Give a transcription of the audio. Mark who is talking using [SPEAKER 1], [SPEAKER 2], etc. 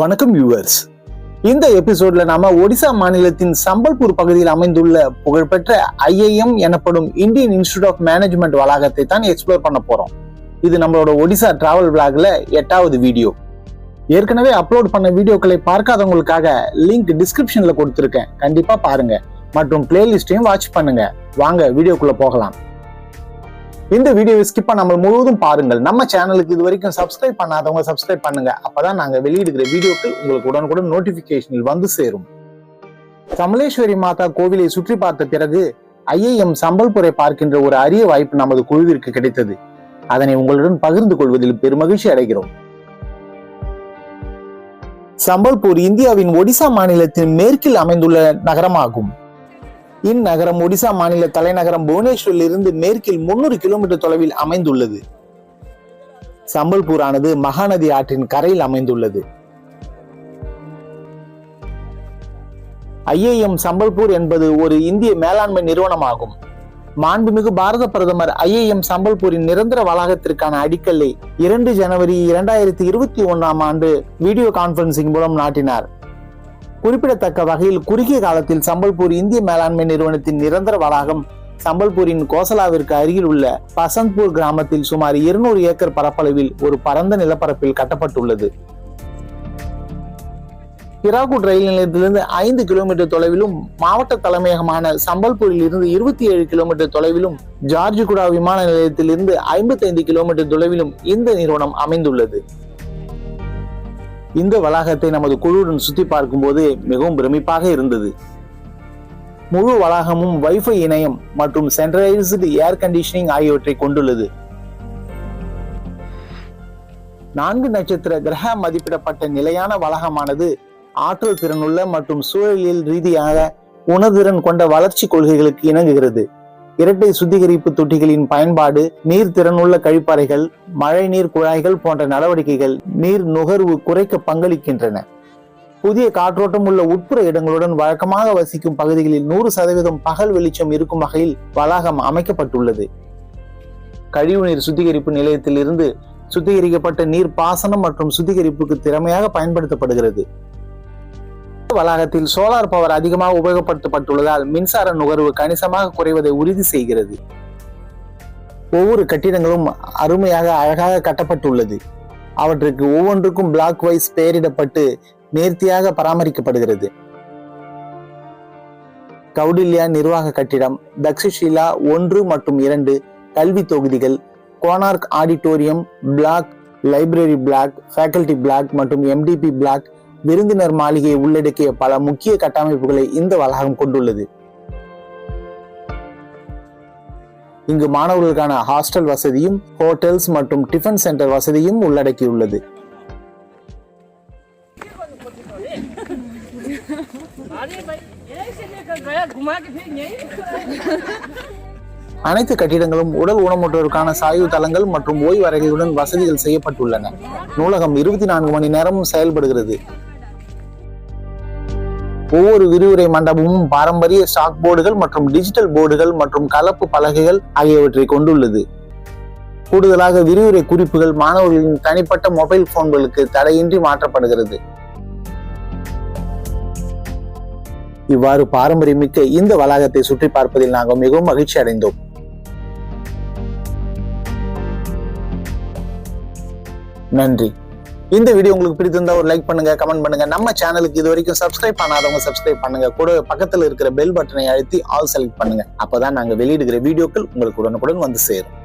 [SPEAKER 1] வணக்கம் வியூவர்ஸ் இந்த எபிசோட்ல நாம ஒடிசா மாநிலத்தின் சம்பல்பூர் பகுதியில் அமைந்துள்ள புகழ்பெற்ற ஐஐஎம் எனப்படும் இந்தியன் இன்ஸ்டியூட் ஆஃப் மேனேஜ்மெண்ட் வளாகத்தை தான் எக்ஸ்ப்ளோர் பண்ண போறோம். இது நம்மளோட ஒடிசா டிராவல் பிளாக்ல எட்டாவது வீடியோ ஏற்கனவே அப்லோட் பண்ண வீடியோக்களை பார்க்காதவங்களுக்காக லிங்க் டிஸ்கிரிப்ஷன்ல கொடுத்துருக்கேன். கண்டிப்பா பாருங்க. மற்றும் பிளேலிஸ்டையும் வாட்ச் பண்ணுங்க. வாங்க வீடியோக்குள்ள போகலாம். இந்த வீடியோவை ஸ்கிப் பண்ணாமல் முழுவதும் பாருங்கள். நம்ம சேனலுக்கு இது வரைக்கும் சப்ஸ்கிரைப் பண்ணாதவங்க சப்ஸ்கிரைப் பண்ணுங்க. அப்பதான் நாங்க வெளியிடுகிற வீடியோக்கள் உங்களுக்கு உடனுக்குடன் நோட்டிபிகேஷனில் வந்து சேரும். கமலேஸ்வரி மாதா கோவிலை சுற்றி பார்த்த பிறகு ஐஐஎம் சம்பல்புரை பார்க்கின்ற ஒரு அரிய வாய்ப்பு நமது குழுவிற்கு கிடைத்தது. அதனை உங்களுடன் பகிர்ந்து கொள்வதில் பெருமகிழ்ச்சி அடைகிறோம். சம்பல்பூர் இந்தியாவின் ஒடிசா மாநிலத்தின் மேற்கில் அமைந்துள்ள நகரமாகும். இந்நகரம் ஒடிசா மாநில தலைநகரம் புவனேஸ்வரில் இருந்து மேற்கில் முன்னூறு கிலோமீட்டர் தொலைவில் அமைந்துள்ளது. சம்பல்பூர் ஆனது மகாநதி ஆற்றின் கரையில் அமைந்துள்ளது. ஐஏஎம் சம்பல்பூர் என்பது ஒரு இந்திய மேலாண்மை நிறுவனமாகும். மாண்புமிகு பாரத பிரதமர் ஐஏஎம் சம்பல்பூரின் நிரந்தர வளாகத்திற்கான அடிக்கல்லை இரண்டு ஜனவரி இரண்டாயிரத்தி இருபத்தி ஒன்னாம் ஆண்டு வீடியோ கான்பரன்சிங் மூலம் நாட்டினார். குறிப்பிடத்தக்க வகையில் குறுகிய காலத்தில் சம்பல்பூர் இந்திய மேலாண்மை நிறுவனத்தின் நிரந்தர வளாகம் சம்பல்பூரின் கோசலாவிற்கு அருகில் உள்ள பசந்த்பூர் கிராமத்தில் சுமார் இருநூறு ஏக்கர் பரப்பளவில் ஒரு பரந்த நிலப்பரப்பில் கட்டப்பட்டுள்ளது. ஹிராகுட் ரயில் நிலையத்திலிருந்து ஐந்து கிலோமீட்டர் தொலைவிலும் மாவட்ட தலைமையகமான சம்பல்பூரில் இருந்து இருபத்தி ஏழு கிலோமீட்டர் தொலைவிலும் ஜார்ஜிகுடா விமான நிலையத்திலிருந்து ஐம்பத்தி ஐந்து கிலோமீட்டர் தொலைவிலும் இந்த நிறுவனம் அமைந்துள்ளது. இந்த வளாகத்தை நமது குழுவுடன் சுத்தி பார்க்கும்போது மிகவும் பிரமிப்பாக இருந்தது. முழு வளாகமும் வைஃபை இணையம் மற்றும் சென்ட்ரலைஸ்டு ஏர் கண்டிஷனிங் ஆகியவற்றை கொண்டுள்ளது. நான்கு நட்சத்திர கிரக மதிப்பிடப்பட்ட நிலையான வளாகமானது ஆற்றல் திறனுள்ள மற்றும் சூழலியல் ரீதியாக உணர்திறன் கொண்ட வளர்ச்சி கொள்கைகளுக்கு இணங்குகிறது. இரட்டை சுத்திகரிப்பு தொட்டிகளின் பயன்பாடு நீர் திறனுள்ள கழிப்பறைகள் மழைநீர் குழாய்கள் போன்ற நடவடிக்கைகள் நீர் நுகர்வு குறைக்க பங்களிக்கின்றன. புதிய காற்றோட்டம் உள்ள உட்புற இடங்களுடன் வழக்கமாக வசிக்கும் பகுதிகளில் நூறு சதவீதம் பகல் வெளிச்சம் இருக்கும் வகையில் வளாகம் அமைக்கப்பட்டுள்ளது. கழிவுநீர் சுத்திகரிப்பு நிலையத்தில் இருந்து சுத்திகரிக்கப்பட்ட நீர் பாசனம் மற்றும் சுத்திகரிப்புக்கு திறமையாக பயன்படுத்தப்படுகிறது. வளாகத்தில் சோலார் பவர் அதிகமாக உபயோகப்படுத்தப்பட்டுள்ளதால் மின்சார நுகர்வு கணிசமாக குறைவதை உறுதி செய்கிறது. ஒவ்வொரு கட்டிடங்களும் அருமையாக அழகாக கட்டப்பட்டுள்ளது. அவற்றுக்கு ஒவ்வொன்றுக்கும் பிளாக் வைஸ் பெயரிடப்பட்டு நேர்த்தியாக பராமரிக்கப்படுகிறது. கௌடில்யா நிர்வாக கட்டிடம் தக்ஷிஷிலா ஒன்று மற்றும் இரண்டு கல்வி தொகுதிகள் Konark auditorium block library block faculty block மற்றும் எம்டிபி பிளாக் விருந்தினர் மாளிகையை உள்ளடக்கிய பல முக்கிய கட்டமைப்புகளை இந்த வளாகம் கொண்டுள்ளது. இங்கு மாணவர்களுக்கான ஹாஸ்டல் வசதியும் ஹோட்டல்ஸ் மற்றும் டிஃபன் சென்டர் வசதியும் உள்ளடக்கியுள்ளது. அனைத்து கட்டிடங்களும் உடல் ஊனமுற்றோருக்கான சாய்வு தளங்கள் மற்றும் ஓய்வறைகளுடன் வசதிகள் செய்யப்பட்டுள்ளன. நூலகம் இருபத்தி நான்கு மணி நேரமும் செயல்படுகிறது. ஒவ்வொரு விரிவுரை மண்டபமும் பாரம்பரிய ஸ்டாக் போர்டுகள் மற்றும் டிஜிட்டல் போர்டுகள் மற்றும் கலப்பு பலகைகள் ஆகியவற்றை கொண்டுள்ளது. கூடுதலாக விரிவுரை குறிப்புகள் மாணவர்களின் தனிப்பட்ட மொபைல் போன்களுக்கு தடையின்றி மாற்றப்படுகிறது. இவ்வாறு பாரம்பரியமிக்க இந்த வளாகத்தை சுற்றி பார்ப்பதில் நாங்கள் மிகவும் மகிழ்ச்சி அடைந்தோம். நன்றி. இந்த வீடியோ உங்களுக்கு பிடித்திருந்தா ஒரு லைக் பண்ணுங்க கமெண்ட் பண்ணுங்க. நம்ம சேனலுக்கு இது வரைக்கும் சப்ஸ்கிரைப் பண்ணாதவங்க சப்ஸ்கிரைப் பண்ணுங்க. கூட பக்கத்துல இருக்கிற பெல் பட்டனை அழுத்தி ஆல் செலக்ட் பண்ணுங்க. அப்பதான் நாங்க வெளியிடுகிற வீடியோக்கள் உங்களுக்கு உடனுக்குடன் வந்து சேரும்.